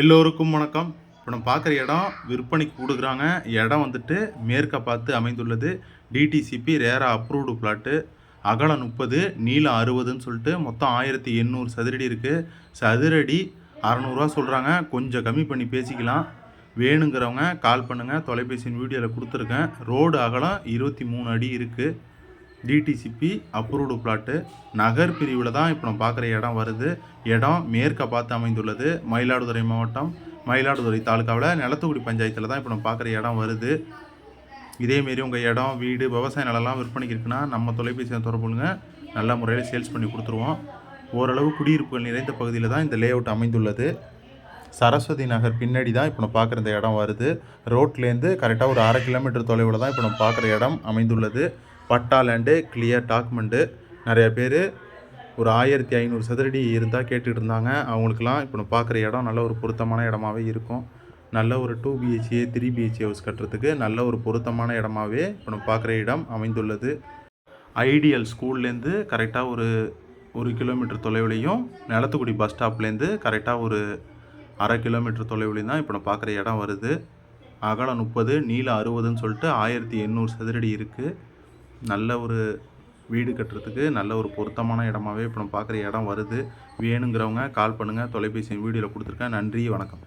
எல்லோருக்கும் வணக்கம். இப்போ நம்ம பார்க்குற இடம் விற்பனைக்கு கொடுக்குறாங்க இடம் வந்துட்டு மேற்க பார்த்து அமைந்துள்ளது. டிடிசிபி ரேரா அப்ரூவ்டு பிளாட்டு அகலம் முப்பது நீளம் அறுபதுன்னு சொல்லிட்டு மொத்தம் ஆயிரத்தி எண்ணூறு சதுரடி இருக்குது சதுரடி அறநூறுவா சொல்கிறாங்க கொஞ்சம் கம்மி பண்ணி பேசிக்கலாம். வேணுங்கிறவங்க கால் பண்ணுங்கள் தொலைபேசியின் வீடியோவில் கொடுத்துருக்கேன். ரோடு அகலம் இருபத்தி மூணு அடி இருக்குது டிடிசிபி அப்ரூவ்டு பிளாட்டு நகர் பிரிவில் தான் இப்போ நம்ம பார்க்குற இடம் வருது. இடம் மேற்க பார்த்து அமைந்துள்ளது. மயிலாடுதுறை மாவட்டம் மயிலாடுதுறை தாலுக்காவில் நிலத்துக்குடி பஞ்சாயத்தில் தான் இப்போ நம்ம பார்க்குற இடம் வருது. இதேமாரி உங்கள் இடம் வீடு விவசாய நிலம்லாம் விற்பனைக்கு இருக்குன்னா நம்ம தொலைபேசியை தொடர்புங்க நல்ல முறையில் சேல்ஸ் பண்ணி கொடுத்துருவோம். ஓரளவு குடியிருப்புகள் நிறைந்த பகுதியில் தான் இந்த லே அவுட் அமைந்துள்ளது. சரஸ்வதி நகர் பின்னாடி தான் இப்போ நம்ம பார்க்குற இந்த இடம் வருது. ரோட்லேருந்து கரெக்டாக ஒரு அரை கிலோமீட்டர் தொலைவில் தான் இப்போ நம்ம பார்க்குற இடம் அமைந்துள்ளது. பட்டா லேண்டு கிளியர் டாக்குமெண்ட்டு நிறைய பேர் ஒரு ஆயிரத்தி ஐநூறு சதுரடி இருந்தால் கேட்டுகிட்டு இருந்தாங்க அவங்களுக்குலாம் இப்போ நம்ம பார்க்குற இடம் நல்ல ஒரு பொருத்தமான இடமாவே இருக்கும். நல்ல ஒரு two BHK three BHK house கட்டுறதுக்கு நல்ல ஒரு பொருத்தமான இடமாவே இப்போ நம்ம பார்க்குற இடம் அமைந்துள்ளது. ஐடியல் ஸ்கூல்லேருந்து கரெக்டாக ஒரு ஒரு கிலோமீட்டர் தொலைவுலேயும் நிலத்துக்குடி பஸ் ஸ்டாப்லேருந்து கரெக்டாக ஒரு அரை கிலோமீட்டர் தொலைவுலேயும் தான் இப்போ நம்ம பார்க்குற இடம் வருது. அகலம் முப்பது நீளம் அறுபதுன்னு சொல்லிட்டு ஆயிரத்தி எண்ணூறு சதுரடி இருக்குது நல்ல ஒரு வீடு கட்டுறதுக்கு நல்ல ஒரு பொருத்தமான இடமாவே இப்போ நம்ம பார்க்குற இடம் வருது. வேணுங்கிறவங்க கால் பண்ணுங்கள் தொலைபேசி வீடியோவில் கொடுத்துருக்கேன். நன்றி வணக்கம்.